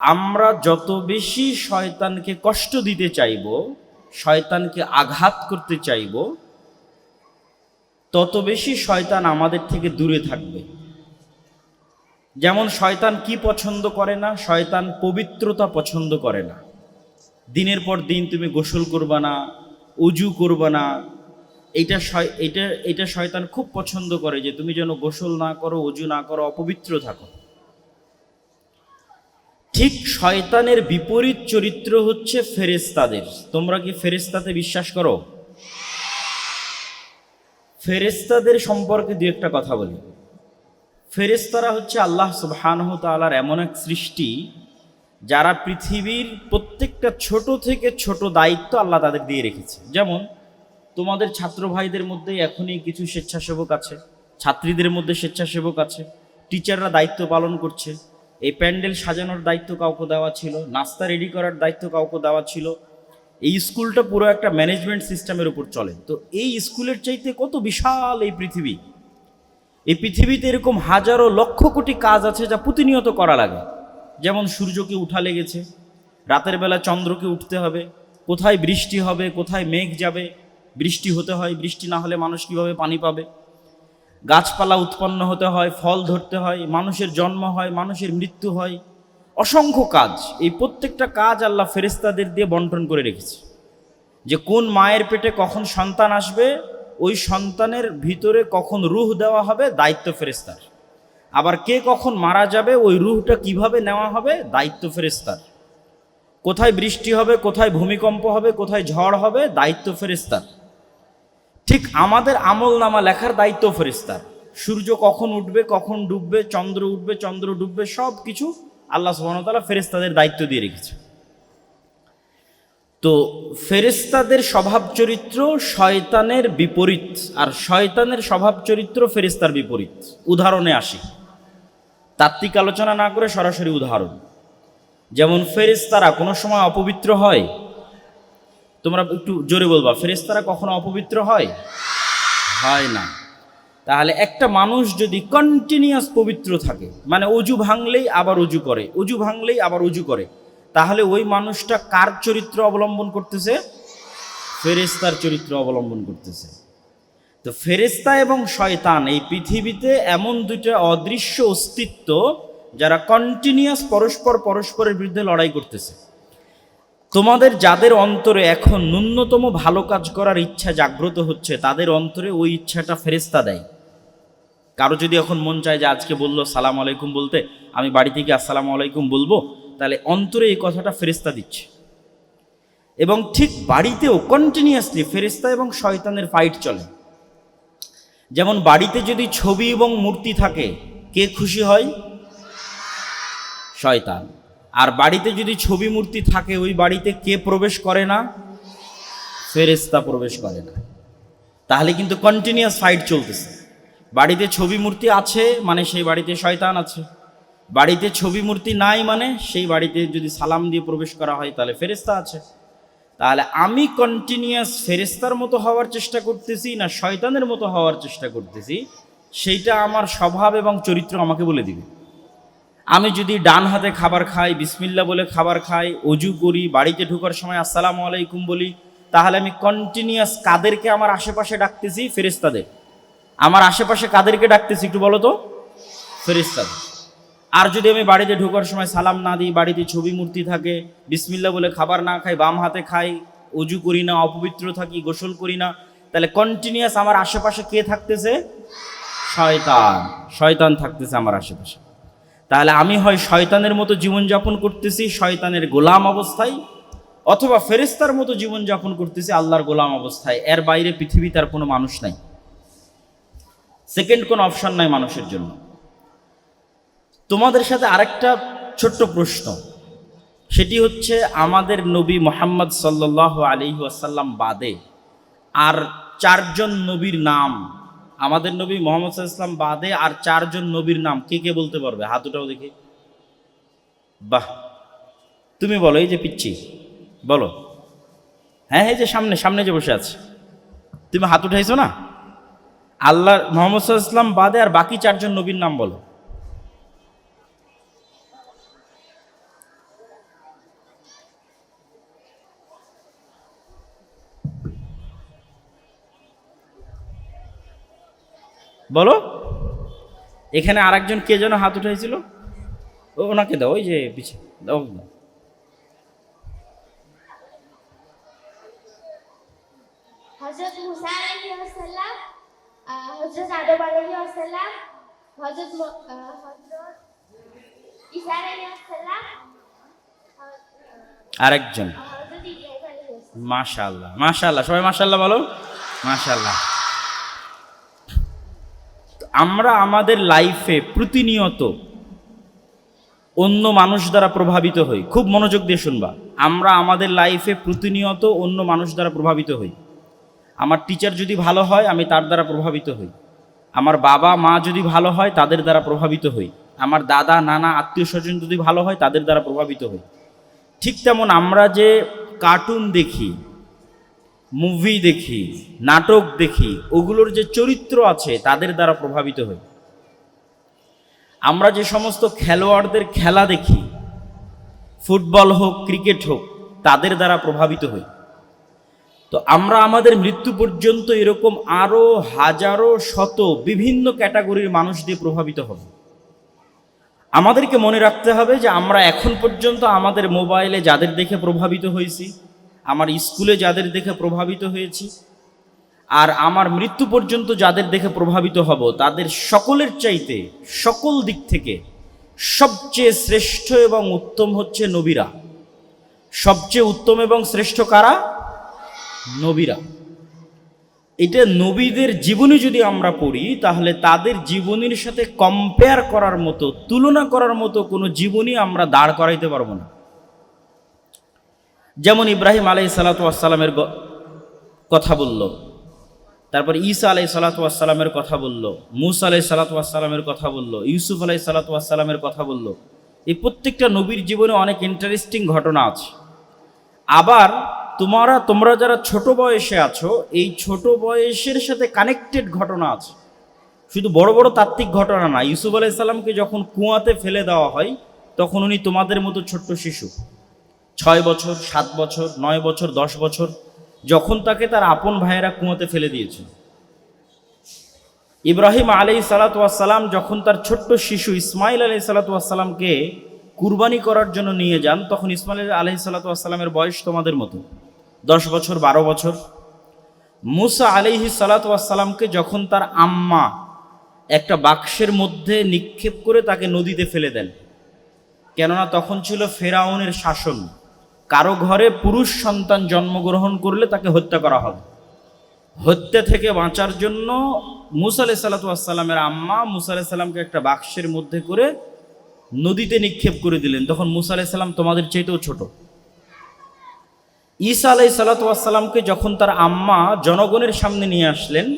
আমরা যত বেশি শয়তানকে কষ্ট দিতে চাইব, শয়তানকে আঘাত করতে চাইব, তত বেশি শয়তান আমাদের থেকে দূরে থাকবে। যেমন শয়তান কি পছন্দ করে না, শয়তান পবিত্রতা পছন্দ করে না। দিনের পর দিন তুমি গোসল করবা না, উজু করবা না। এটা এটা এটা শয়তান খুব পছন্দ করে যে তুমি যেন গোসল না করো, উজু না করো, অপবিত্র থাকো। ঠিক শয়তানের বিপরীত চরিত্র হচ্ছে ফেরেস্তাদের তোমরা কি ফেরেস্তাতে বিশ্বাস করো? ফেরেস্তাদের সম্পর্কে দু একটা কথা বলি। ফেরেস্তারা হচ্ছে আল্লাহ সুবহানহ তালার এমন এক সৃষ্টি, যারা পৃথিবীর প্রত্যেকটা ছোট থেকে ছোট দায়িত্ব আল্লাহ তাদের দিয়ে রেখেছে। যেমন, তোমাদের ছাত্র ভাইদের মধ্যে এখনই কিছু স্বেচ্ছাসেবক আছে, ছাত্রীদের মধ্যে স্বেচ্ছাসেবক আছে, টিচাররা দায়িত্ব পালন করছে এই প্যান্ডেল সাজানোর দায়িত্ব কাউকে দেওয়া ছিল, নাস্তা রেডি করার দায়িত্ব কাউকে দেওয়া ছিল। এই স্কুলটা পুরো একটা ম্যানেজমেন্ট সিস্টেমের উপর চলে। তো এই স্কুলের চাইতে কত বিশাল এই পৃথিবী? এই পৃথিবীতে এরকম হাজারো লক্ষ কোটি কাজ আছে যা প্রতিনিয়ত করা লাগে। যেমন সূর্যকে উঠা লেগেছে, রাতের বেলা চন্দ্রকে উঠতে হবে, কোথায় বৃষ্টি হবে, কোথায় মেঘ যাবে, বৃষ্টি হতে হয়, বৃষ্টি না হলে মানুষ কীভাবে পানি পাবে? গাছপালা উৎপন্ন হতে হয়, ফল ধরতে হয়, মানুষের জন্ম হয়, মানুষের মৃত্যু হয়। অসংখ্য কাজ। এই প্রত্যেকটা কাজ আল্লাহ ফেরেস্তাদের দিয়ে বন্টন করে রেখেছে। যে কোন মায়ের পেটে কখন সন্তান আসবে, ওই সন্তানের ভিতরে কখন রুহ দেওয়া হবে, দায়িত্ব ফেরেস্তার আবার কে কখন মারা যাবে, ওই রুহটা কীভাবে নেওয়া হবে, দায়িত্ব ফেরেস্তার কোথায় বৃষ্টি হবে, কোথায় ভূমিকম্প হবে, কোথায় ঝড় হবে, দায়িত্ব ফেরেস্তার ঠিক আমাদের আমল নামা লেখার দায়িত্ব ফেরেস্তার সূর্য কখন উঠবে, কখন ডুববে, চন্দ্র উঠবে, চন্দ্র ডুববে সব কিছু আল্লাহ সুবাহতালা ফেরেস্তাদের দায়িত্ব দিয়ে রেখেছে। তো ফেরেস্তাদের স্বভাব চরিত্র শয়তানের বিপরীত, আর শয়তানের স্বভাব চরিত্র ফেরেস্তার বিপরীত। উদাহরণে আসি। তাত্ত্বিক আলোচনা না করে সরাসরি উদাহরণ। যেমন ফেরেস্তারা কোনো সময় অপবিত্র হয় তোমরা একটু জোরে বলবা ফেরেস্তারা কখনো অপবিত্র হয়? হয় না। তাহলে একটা মানুষ যদি কন্টিনিউয়াস পবিত্র থাকে মানে অজু ভাঙলেই আবার অজু করে, অজু ভাঙলেই আবার অজু করে, তাহলে ওই মানুষটা কার চরিত্র অবলম্বন করতেছে? ফেরেস্তার চরিত্র অবলম্বন করতেছে। তো ফেরেস্তা এবং শয়তান এই পৃথিবীতে এমন দুইটা অদৃশ্য অস্তিত্ব যারা কন্টিনিউয়াস পরস্পর পরস্পরের বিরুদ্ধে লড়াই করতেছে। তোমাদের যাদের অন্তরে এখন ন্যূনতম ভালো কাজ করার ইচ্ছা জাগ্রত হচ্ছে, তাদের অন্তরে ওই ইচ্ছাটা ফেরেস্তা দেয়। কারও যদি এখন মন চায় যে আজকে বলল, সালাম আলাইকুম বলতে, আমি বাড়ি থেকে আসসালাম আলাইকুম বলব, তাহলে অন্তরে এই কথাটা ফেরেস্তা দিচ্ছে। এবং ঠিক বাড়িতেও কন্টিনিউয়াসলি ফেরেস্তা এবং শয়তানের ফাইট চলে। যেমন বাড়িতে যদি ছবি এবং মূর্তি থাকে, কে খুশি হয়? শয়তান। আর বাড়িতে যদি ছবি মূর্তি থাকে, ওই বাড়িতে কে প্রবেশ করে না? ফেরেস্তা প্রবেশ করে না। তাহলে কিন্তু কন্টিনিউয়াস ফাইট চলতেছে। বাড়িতে ছবি মূর্তি আছে মানে সেই বাড়িতে শয়তান আছে। বাড়িতে ছবি মূর্তি নাই মানে সেই বাড়িতে যদি সালাম দিয়ে প্রবেশ করা হয়, তাহলে ফেরেস্তা আছে। তাহলে আমি কন্টিনিউয়াস ফেরেস্তার মতো হওয়ার চেষ্টা করতেছি না শয়তানের মতো হওয়ার চেষ্টা করতেছি, সেইটা আমার স্বভাব এবং চরিত্র আমাকে বলে দিবে। আমি যদি ডান হাতে খাবার খাই, বিসমিল্লা বলে খাবার খাই, অজু করি, বাড়িতে ঢোকার সময় আসসালামু আলাইকুম বলি, তাহলে আমি কন্টিনিউয়াস কাদেরকে আমার আশেপাশে ডাকতেছি? ফেরেস্তাদের আমার আশেপাশে কাদেরকে ডাকতেছি একটু বলো তো? ফেরেস্তাদের আর যদি আমি বাড়িতে ঢোকার সময় সালাম না দিই, বাড়িতে ছবি মূর্তি থাকে, বিসমিল্লা বলে খাবার না খাই, বাম হাতে খাই, অজু করি না, অপবিত্র থাকি, গোসল করি না, তাহলে কন্টিনিউয়াস আমার আশেপাশে কে থাকতেছে? শয়তান। শয়তান থাকতেছে আমার আশেপাশে। তাহলে আমি হয় শয়তানের মতো জীবনযাপন করতেছি, শয়তানের গোলাম অবস্থায়, অথবা ফেরিস্তার মতো জীবনযাপন করতেছি আল্লাহর গোলাম অবস্থায়। এর বাইরে পৃথিবী তার কোনো মানুষ নাই। সেকেন্ড কোনো অপশন নাই মানুষের জন্য। তোমাদের সাথে আরেকটা ছোট্ট প্রশ্ন। সেটি হচ্ছে, আমাদের নবী মোহাম্মদ সাল্লাহ আলী বাদে আর চারজন নবীর নাম আমাদের নবী মোহাম্মদ ইসলাম বাদে আর চারজন নবীর নাম কে কে বলতে পারবে? হাত উঠাও দেখি। বাহ। তুমি বলো, এই যে পিচ্ছি, বলো। হ্যাঁ এই যে সামনে সামনে যে বসে আছে। তুমি হাত উঠাইছো না? আল্লাহ মোহাম্মদ ইসলাম বাদে আর বাকি চারজন নবীর নাম বলো। বলো। এখানে আরেকজন কে যেন হাত উঠাইছিল? ও ওনাকে দাও ওই যে পিছে দাও হজরত মুসা আলাইহি ওয়াসাল্লাম হজরত আদম আলাইহি ওয়াসাল্লাম হজরত হজরত ঈসা আলাইহি ওয়াসাল্লাম আরেকজন। মাশাল্লাহ মাশাল্লাহ সবাই মাশাল্লাহ বলো। মাশাল্লাহ আমরা আমাদের লাইফে প্রতিনিয়ত অন্য মানুষ দ্বারা প্রভাবিত হই। খুব মনোযোগ দিয়ে শুনবা। আমরা আমাদের লাইফে প্রতিনিয়ত অন্য মানুষ দ্বারা প্রভাবিত হই। আমার টিচার যদি ভালো হয়, আমি তার দ্বারা প্রভাবিত হই। আমার বাবা, মা যদি ভালো হয়, তাদের দ্বারা প্রভাবিত হই। আমার দাদা, নানা আত্মীয় স্বজন যদি ভালো হয়, তাদের দ্বারা প্রভাবিত হই। ঠিক তেমন আমরা যে কার্টুন দেখি মুভি দেখি, নাটক দেখি, ওগুলোর যে চরিত্র আছে তাদের দ্বারা প্রভাবিত হই। আমরা যে সমস্ত খেলোয়াড়দের খেলা দেখি, ফুটবল হোক, ক্রিকেট হোক, তাদের দ্বারা প্রভাবিত হই। তো আমরা আমাদের মৃত্যু পর্যন্ত এরকম আরও হাজারো শত বিভিন্ন ক্যাটাগরির মানুষ দিয়ে প্রভাবিত হব। আমাদেরকে মনে রাখতে হবে যে আমরা এখন পর্যন্ত আমাদের মোবাইলে যাদের দেখে প্রভাবিত হয়েছি আমার স্কুলে যাদের দেখে প্রভাবিত হয়েছি, আর আমার মৃত্যু পর্যন্ত যাদের দেখে প্রভাবিত হব, তাদের সকলের চাইতে সকল দিক থেকে সবচেয়ে শ্রেষ্ঠ এবং উত্তম হচ্ছে নবীরা। সবচেয়ে উত্তম এবং শ্রেষ্ঠ কারা? নবীরা। এটা নবীদের জীবনী যদি আমরা পড়ি, তাহলে তাদের জীবনীর সাথে কম্পেয়ার করার মতো, তুলনা করার মতো কোনো জীবনী আমরা দাঁড় করাইতে পারব না। যেমন ইব্রাহিম আলাই সালাতামের কথা বলল, তারপর ঈসা আলাই সালাতামের কথা বলল, মুসা আলাই সালাতামের কথা বলল, ইউসুফ আলাই সালাতামের কথা বলল। এই প্রত্যেকটা নবীর জীবনে অনেক ইন্টারেস্টিং ঘটনা আছে। আবার তোমারা, তোমরা যারা ছোট বয়সে আছো, এই ছোট বয়সের সাথে কানেক্টেড ঘটনা আছে। শুধু বড় বড় তাত্ত্বিক ঘটনা না, ইউসুফ আলাইসাল্লামকে যখন কুয়াতে ফেলে দেওয়া হয়, তখন উনি তোমাদের মতো ছোট্ট শিশু। ছয় বছর, সাত বছর, নয় বছর, দশ বছর, যখন তাকে তার আপন ভাইয়েরা কুয়াতে ফেলে দিয়েছে ইব্রাহিম আলাই সালাতাম যখন তার ছোট্ট শিশু ইসমাইল আলাই সালাতামকে কুরবানি করার জন্য নিয়ে যান, তখন ইসমাইল আলাই সালাতামের বয়স তোমাদের মতো। দশ বছর, বারো বছর। মুসা আলিহি সালাতামকে যখন তার আম্মা একটা বাক্সের মধ্যে নিক্ষেপ করে তাকে নদীতে ফেলে দেন, কেননা তখন ছিল ফেরাউনের শাসন। কারও ঘরে পুরুষ সন্তান জন্মগ্রহণ করলে তাকে হত্যা করা হবে। হত্যা থেকে বাঁচার জন্য মুসা আলাই সাল্লাতামের আম্মা মুসা সাল্লামকে একটা বাক্সের মধ্যে করে নদীতে নিক্ষেপ করে দিলেন। তখন মুসা আলাই সাল্লাম তোমাদের চাইতেও ছোট। ঈসা আলাই সাল্লাতামকে যখন তার আম্মা জনগণের সামনে নিয়ে আসলেন,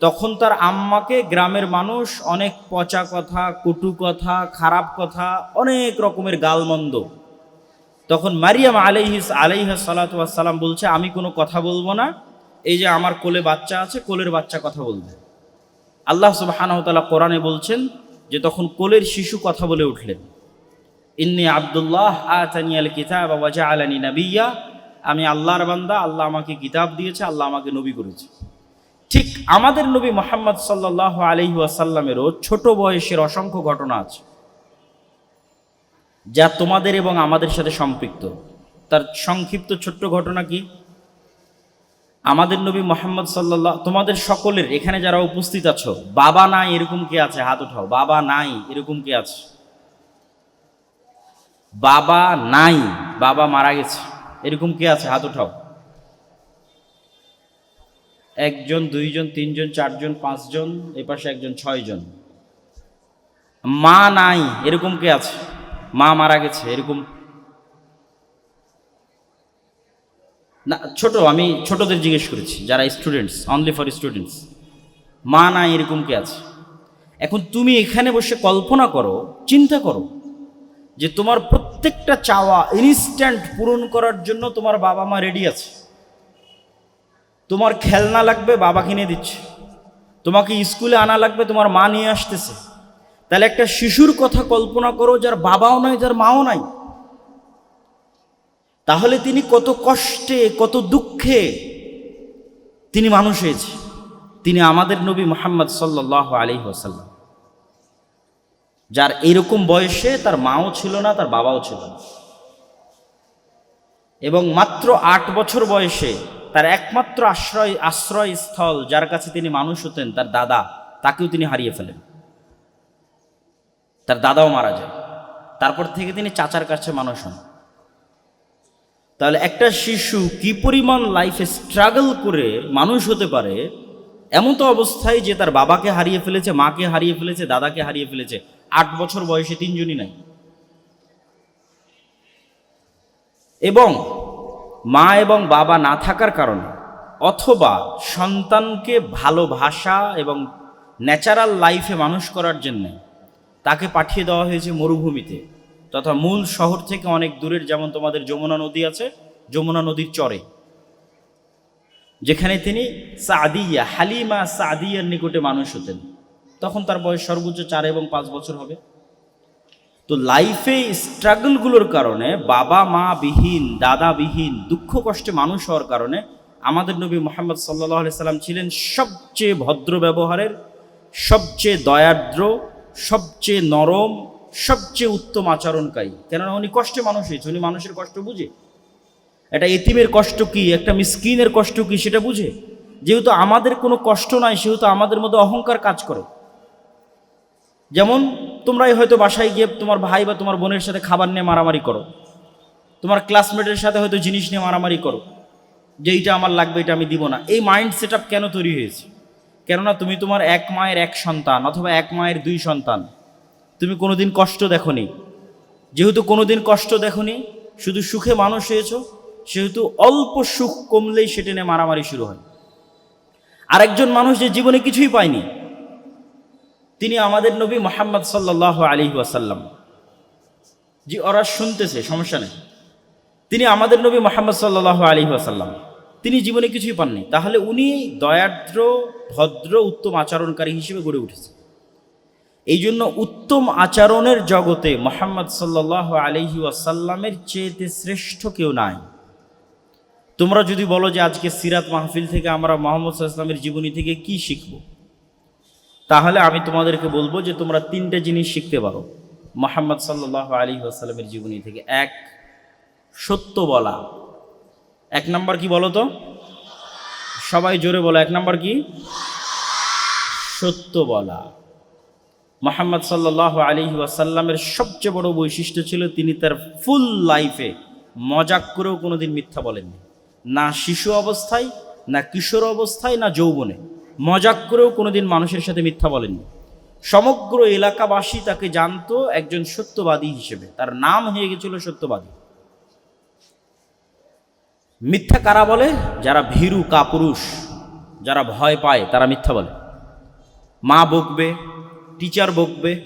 তখন তার আম্মাকে গ্রামের মানুষ অনেক পচা কথা, কটু কথা, খারাপ কথা, অনেক রকমের গালমন্দ তখন মারিয়াম আলাইহিস আলাইহা সালাতাম বলছে, আমি কোনো কথা বলব না। এই যে আমার কোলে বাচ্চা আছে, কোলের বাচ্চা কথা বলবে। আল্লাহ সুবাহানহতালা কোরআনে বলছেন যে, তখন কোলের শিশু কথা বলে উঠলেন। ইন্নি আবদুল্লাহ আতানিয়াল কিতাব ওয়াজা আলানি নাবিয়া। আমি আল্লাহর বান্দা, আল্লাহ আমাকে কিতাব দিয়েছে, আল্লাহ আমাকে নবী করেছে। ঠিক আমাদের নবী মোহাম্মদ সাল্লাহ আলহি আসাল্লামেরও ছোট বয়সের অসংখ্য ঘটনা আছে। যা তোমাদের এবং আমাদের সাথে সম্পৃক্ত। তার সংক্ষিপ্ত ছোট্ট ঘটনা কি? আমাদের নবী মোহাম্মদ সাল্লাহ তোমাদের সকলের এখানে যারা উপস্থিত আছো, বাবা নাই এরকম কে আছে? হাত উঠাও। বাবা নাই এরকম কে আছে? বাবা নাই। বাবা মারা গেছে। এরকম কে আছে? হাত উঠাও। একজন, দুইজন, তিনজন, চারজন, পাঁচজন এ পাশে একজন, ছয়জন। মা নাই এরকম কে আছে? মা মারা গেছে, এরকম। না, ছোট, আমি ছোটদের জিজ্ঞেস করেছি, যারা স্টুডেন্টস অনলি ফর স্টুডেন্টস মা না এরকম কে আছে? এখন তুমি এখানে বসে কল্পনা করো, চিন্তা করো, যে তোমার প্রত্যেকটা চাওয়া ইনস্ট্যান্ট পূরণ করার জন্য তোমার বাবা মা রেডি আছে। তোমার খেলনা লাগবে বাবা কিনে দিচ্ছে। তোমাকে স্কুলে আনা লাগবে, তোমার মা নিয়ে আসতেছে। তাহলে একটা শিশুর কথা কল্পনা করো, যার বাবাও নাই, যার মাও নাই। তাহলে তিনি কত কষ্টে, কত দুঃখে তিনি মানুষ হয়েছে। তিনি আমাদের নবী মোহাম্মদ সাল্লাহ আলী ওসাল্লাম যার এরকম বয়সে তার মাও ছিল না, তার বাবাও ছিল না। এবং মাত্র আট বছর বয়সে তার একমাত্র আশ্রয়, আশ্রয়স্থল, যার কাছে তিনি মানুষ হতেন, তার দাদা, তাকেও তিনি হারিয়ে ফেলেন। তার দাদাও মারা যায়। তারপর থেকে তিনি চাচার কাছে মানুষ হন। তাহলে একটা শিশু কি পরিমাণ লাইফে স্ট্রাগল করে মানুষ হতে পারে, এমন তো অবস্থায় যে তার বাবাকে হারিয়ে ফেলেছে, মাকে হারিয়ে ফেলেছে, দাদাকে হারিয়ে ফেলেছে। আট বছর বয়সে তিনজনই নাই। এবং মা এবং বাবা না থাকার কারণে অথবা সন্তানকে ভালোবাসা এবং ন্যাচারাল লাইফে মানুষ করার জন্যে তাকে পাঠিয়ে দেওয়া হয়েছে মরুভূমিতে, তথা মূল শহর থেকে অনেক দূরের যেমন তোমাদের যমুনা নদী আছে, যমুনা নদীর চরে, যেখানে তিনি সাদিয়া, হালিমা সাদিয়ার নিকটে মানুষ হতেন। তখন তার বয়স সর্বোচ্চ চার এবং পাঁচ বছর হবে। তো লাইফে স্ট্রাগলগুলোর কারণে, বাবা, মা বিহীন, দাদা বিহীন, দুঃখ কষ্টে মানুষ হওয়ার কারণে আমাদের নবী মোহাম্মদ সাল্লাহ সাল্লাম ছিলেন সবচেয়ে ভদ্র ব্যবহারের, সবচেয়ে দয়াদ্র সবচেয়ে নরম, সবচেয়ে উত্তম আচরণকারী। কেননা উনি কষ্টে মানুষ হয়েছে, উনি মানুষের কষ্ট বুঝে। একটা এতিমের কষ্ট কি, একটা মিসকিনের কষ্ট কি, সেটা বুঝে? যেহেতু আমাদের কোনো কষ্ট নাই, সেহেতু আমাদের মধ্যে অহংকার কাজ করে। যেমন, তোমরাই হয়তো বাসায় গিয়ে তোমার ভাই বা তোমার বোনের সাথে খাবার নিয়ে মারামারি করো। তোমার ক্লাসমেটের সাথে হয়তো জিনিস নিয়ে মারামারি করো। যে, এইটা আমার লাগবে, এটা আমি দিব না। এই মাইন্ড সেট কেন তৈরি হয়েছে? কেননা তুমি তোমার এক মায়ের এক সন্তান অথবা এক মায়ের দুই সন্তান। তুমি কোনোদিন কষ্ট দেখনি। যেহেতু কোনোদিন কষ্ট দেখনি, শুধু সুখে মানুষ হয়েছো সেহেতু অল্প সুখ কমলেই সেটা নিয়ে মারামারি শুরু হয়। আরেকজন মানুষ যে জীবনে কিছুই পায়নি, তিনি আমাদের নবী মোহাম্মদ সাল্লাহ আলী ওয়াসাল্লাম। জি, ওরা শুনতেছে, সমস্যা নেই। তিনি আমাদের নবী মোহাম্মদ সাল্লাহ আলী ওয়াসাল্লাম। তিনি জীবনে কিছুই পাননি। তাহলে উনি দয়াদ্র, ভদ্র, উত্তম আচরণকারী হিসেবে গড়ে উঠেছে এই জন্য উত্তম আচরণের জগতে মোহাম্মদ সাল্লাহ আলহি ওয়াসাল্লামের চেয়েতে শ্রেষ্ঠ কেউ নাই। তোমরা যদি বলো যে আজকে সিরাত মাহফিল থেকে আমরা মোহাম্মদ ইসলামের জীবনী থেকে কি শিখব, তাহলে আমি তোমাদেরকে বলব যে তোমরা তিনটে জিনিস শিখতে পারো মোহাম্মদ সাল্লাহ আলী আসাল্লামের জীবনী থেকে। এক, সত্য বলা। এক নাম্বার কি বলো তো? সবাই জোরে বলো, এক নাম্বার কি? সত্য বলা। মোহাম্মদ সাল্লাহ আলী ওয়াসাল্লামের সবচেয়ে বড় বৈশিষ্ট্য ছিল তিনি তার ফুল লাইফে মজাক করেও কোনোদিন মিথ্যা বলেননি। না শিশু অবস্থায়, না কিশোর অবস্থায়, না যৌবনে। মজাক করেও কোনোদিন মানুষের সাথে মিথ্যা বলেননি। সমগ্র এলাকাবাসী তাকে জানতো একজন সত্যবাদী হিসেবে। তার নাম হয়ে গেছিল সত্যবাদী। মিথ্যা কারা বলে? যারা ভীরু কাপুরুষ যারা ভয় পায়, তারা মিথ্যা বলে। মা বকবে টিচার বকবে।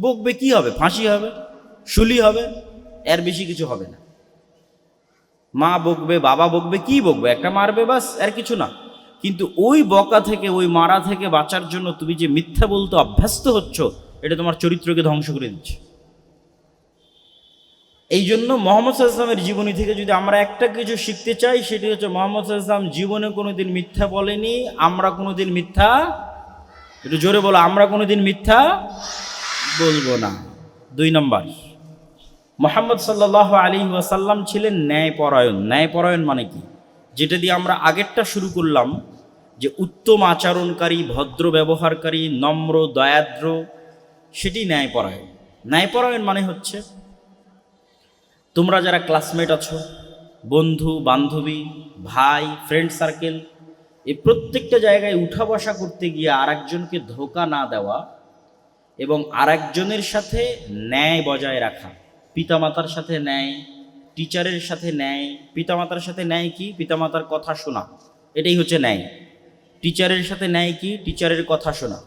বকবে কি হবে? ফাঁসি হবে? শুলি হবে? এর বেশি কিছু হবে না। মা বকবে, বাবা বকবে, কি বকবে? একটা মারবে বাস আর কিছু না। কিন্তু ওই বকা থেকে, ওই মারা থেকে বাঁচার জন্য তুমি যে মিথ্যা বলতে অভ্যস্ত হচ্ছ, এটা তোমার চরিত্রকে ধ্বংস করে দিচ্ছে। এই জন্য মোহাম্মদ সাল্লামের জীবনী থেকে যদি আমরা একটা কিছু শিখতে চাই, সেটি হচ্ছে মোহাম্মদ সাল্লাম জীবনে কোনোদিন মিথ্যা বলেনি, আমরা কোনোদিন মিথ্যা একটু জোরে বলো, আমরা কোনোদিন মিথ্যা বলব না। দুই নম্বর, মোহাম্মদ সাল্লাহ আলী ওয়াসাল্লাম ছিলেন ন্যায়পরায়ণ। ন্যায়পরায়ণ মানে কি? যেটা দিয়ে আমরা আগেরটা শুরু করলাম, যে উত্তম আচরণকারী, ভদ্র ব্যবহারকারী, নম্র, দয়াদ্র, সেটি ন্যায়পরায়ণ। ন্যায়পরায়ণ মানে হচ্ছে তোমরা যারা ক্লাসমেট আছো, বন্ধু, বান্ধবী, ভাই ফ্রেন্ড সার্কেল এই প্রত্যেকটা জায়গায় উঠা বসা করতে গিয়ে আরেকজনকে ধোকা না দেওয়া এবং আরেকজনের সাথে ন্যায় বজায় রাখা। পিতামাতার সাথে ন্যায় টিচারের সাথে ন্যায়, পিতামাতার সাথে ন্যায় কি? পিতামাতার কথা শোনা। এটাই হচ্ছে ন্যায়। টিচারের সাথে ন্যায় কি? টিচারের কথা শোনা।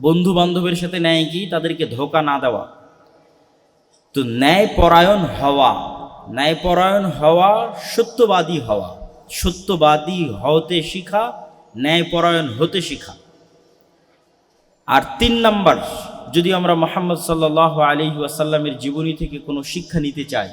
বন্ধু বান্ধবের সাথে ন্যায় কি? তাদেরকে ধোকা না দেওয়া। তো ন্যায়পরায়ণ হওয়া ন্যায়পরায়ণ হওয়া সত্যবাদী হওয়া, সত্যবাদী হতে শিখা, ন্যায়পরায়ণ হতে শিখা। আর তিন নম্বর, যদি আমরা মোহাম্মদ সাল্লাহ আলি ওয়াসাল্লামের জীবনী থেকে কোনো শিক্ষা নিতে চাই